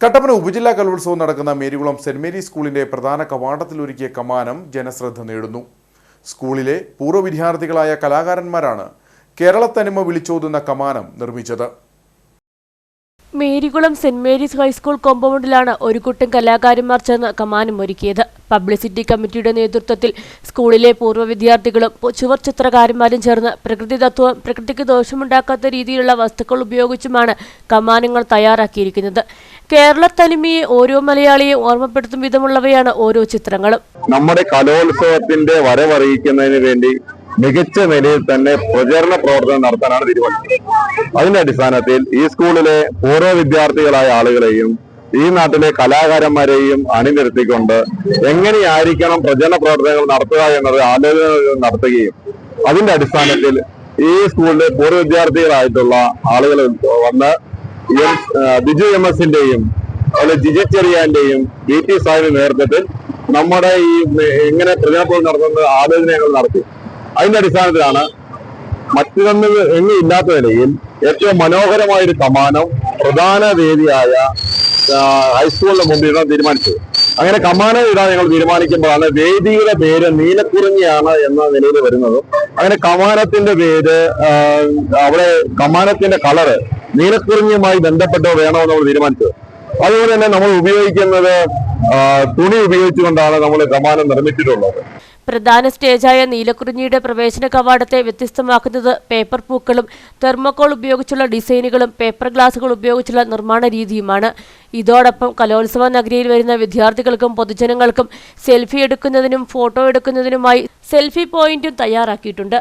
കട്ടപ്പന ഉപജില്ലാ കലോത്സവം നടക്കുന്ന മേരികുളം സെന്റ് മേരീസ് സ്കൂളിന്റെ പ്രധാന കവാടത്തിലൊരുക്കിയ കമാനം ജനശ്രദ്ധ നേടുന്നു. സ്കൂളിലെ പൂർവ വിദ്യാർത്ഥികളായ കലാകാരന്മാരാണ് കേരളത്തനിമ വിളിച്ചോതുന്ന കമാനം നിർമ്മിച്ചത്. Marykulam saint Mary's high school കോമ്പൗണ്ടിലാണ് ഒരു കൂട്ടം കലാകാരന്മാർ ചേർന്ന് കമാനം ഒരുക്കിയത്. പബ്ലിസിറ്റി കമ്മിറ്റിയുടെ നേതൃത്വത്തിൽ സ്കൂളിലെ പൂർവ വിദ്യാർത്ഥികളും ചുവർ ചിത്രകാരന്മാരും ചേർന്ന് പ്രകൃതി തത്വം പ്രകൃതിക്ക് ദോഷമുണ്ടാക്കാത്ത രീതിയിലുള്ള വസ്തുക്കൾ ഉപയോഗിച്ചുമാണ് കമാനങ്ങൾ തയ്യാറാക്കിയിരിക്കുന്നത്. കേരള തനിമയെ ഓരോ മലയാളിയെ ഓർമ്മപ്പെടുത്തും വിധമുള്ളവയാണ് ഓരോ ചിത്രങ്ങളും. നമ്മുടെ കലോത്സവത്തിന്റെ വരവറിയിക്കുന്നതിന് വേണ്ടി മികച്ച നിലയിൽ തന്നെ പ്രചരണ പ്രവർത്തനം നടത്താനാണ് തീരുമാനിച്ചത്. അതിന്റെ അടിസ്ഥാനത്തിൽ ഈ സ്കൂളിലെ ഓരോ വിദ്യാർത്ഥികളായ ആളുകളെയും ഈ നാട്ടിലെ കലാകാരന്മാരെയും അണിനിരത്തിക്കൊണ്ട് എങ്ങനെയായിരിക്കണം പ്രചരണ പ്രവർത്തനങ്ങൾ നടത്തുക എന്നത് ആലോചന നടത്തുകയും അതിന്റെ അടിസ്ഥാനത്തിൽ ഈ സ്കൂളിലെ പൂർവ വിദ്യാർത്ഥികളായിട്ടുള്ള ആളുകൾ വന്ന് ബിജു എം എസിന്റെയും അതുപോലെ ജിജി ചെറിയാന്റെയും ബി ടി സാഹിബിന്റെ നേതൃത്വത്തിൽ നമ്മുടെ ഈ എങ്ങനെ പ്രചാരണം നടത്തുന്നത് ആലോചന ഞങ്ങൾ നടത്തി. അതിന്റെ അടിസ്ഥാനത്തിലാണ് മറ്റൊന്നും എങ്ങും ഇല്ലാത്ത നിലയിൽ ഏറ്റവും മനോഹരമായ ഒരു കമാനം പ്രധാന വേദിയായ ഹൈസ്കൂളിന് മുമ്പിൽ ഇടാൻ തീരുമാനിച്ചത്. അങ്ങനെ കമാനം ഇടാൻ ഞങ്ങൾ തീരുമാനിക്കുമ്പോഴാണ് വേദിയുടെ പേര് നീലക്കുറിഞ്ഞിയാണ് എന്ന നിലയിൽ വരുന്നതും. അങ്ങനെ കമാനത്തിന്റെ പേര് അവിടെ കമാനത്തിന്റെ കളറ് നീലക്കുറിഞ്ഞിയുമായി ബന്ധപ്പെട്ടോ വേണോ നമ്മൾ തീരുമാനിച്ചത്. അതുപോലെ തന്നെ നമ്മൾ ഉപയോഗിക്കുന്നത് തുണി ഉപയോഗിച്ചുകൊണ്ടാണ് നമ്മൾ കമാനം നിർമ്മിച്ചിട്ടുള്ളത്. പ്രധാന സ്റ്റേജായ നീലക്കുറിഞ്ഞിയുടെ പ്രവേശന കവാടത്തെ വ്യത്യസ്തമാക്കുന്നത് പേപ്പർ പൂക്കളും തെർമോക്കോൾ ഉപയോഗിച്ചുള്ള ഡിസൈനുകളും പേപ്പർ ഗ്ലാസുകൾ ഉപയോഗിച്ചുള്ള നിർമ്മാണ രീതിയുമാണ്. ഇതോടൊപ്പം കലോത്സവ നഗരിയിൽ വരുന്ന വിദ്യാർത്ഥികൾക്കും പൊതുജനങ്ങൾക്കും സെൽഫി എടുക്കുന്നതിനും ഫോട്ടോ എടുക്കുന്നതിനുമായി സെൽഫി പോയിന്റും തയ്യാറാക്കിയിട്ടുണ്ട്.